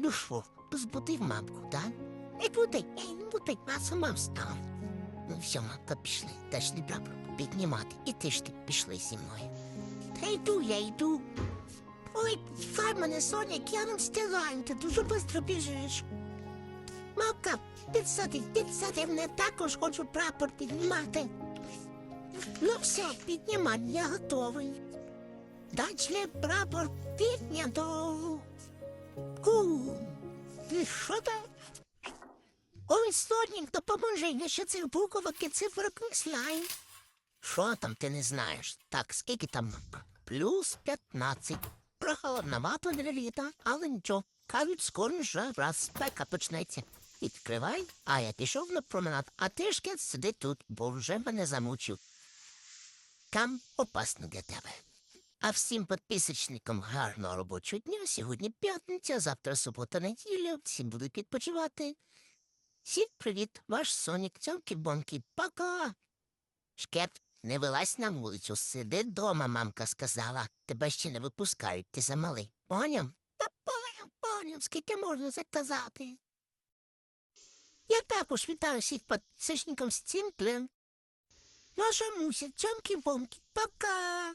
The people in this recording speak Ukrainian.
Ну що, збудив мамку, так? Не буде, ей, не буде, я сама встала. Ну все, мамка, пішли, дашли прапор піднімати. І ти ж ти пішли зі мною. Та йду, я йду. Ой, фай мене, Сонік, я не встигаю, ти дуже швидко біжиш. Мамка, підсади, підсади, мене також хочу прапор піднімати. Ну все, піднімай, я готовий. Дачний прапор піднято. Що там? Ой, Сонік, допоможи, я ще цих буквок і цифрок не знаю. Що там ти не знаєш? Так, скільки там? Плюс 15. Прохолодновато для літа, але нічого. Кажуть, скоро вже раз спека почнеться. Відкривай, а я пішов на променад, а ти ж сиди тут, бо вже мене замучив. Там опасно для тебе. А всім підписочникам гарного робочого дня. Сьогодні п'ятниця, завтра субота неділя. Всі будуть відпочивати. Всім привіт, ваш Сонік, цьомки бонки, пока. Шкет, не вилазь на вулицю, сиди дома, мамка сказала. Тебе ще не випускають, ти замалий. Поняв? Та поняв, поняв, скільки можна заказати. Я також вітаю всіх підписочників з цим плем. Наша муся, цьомки бомки, пока.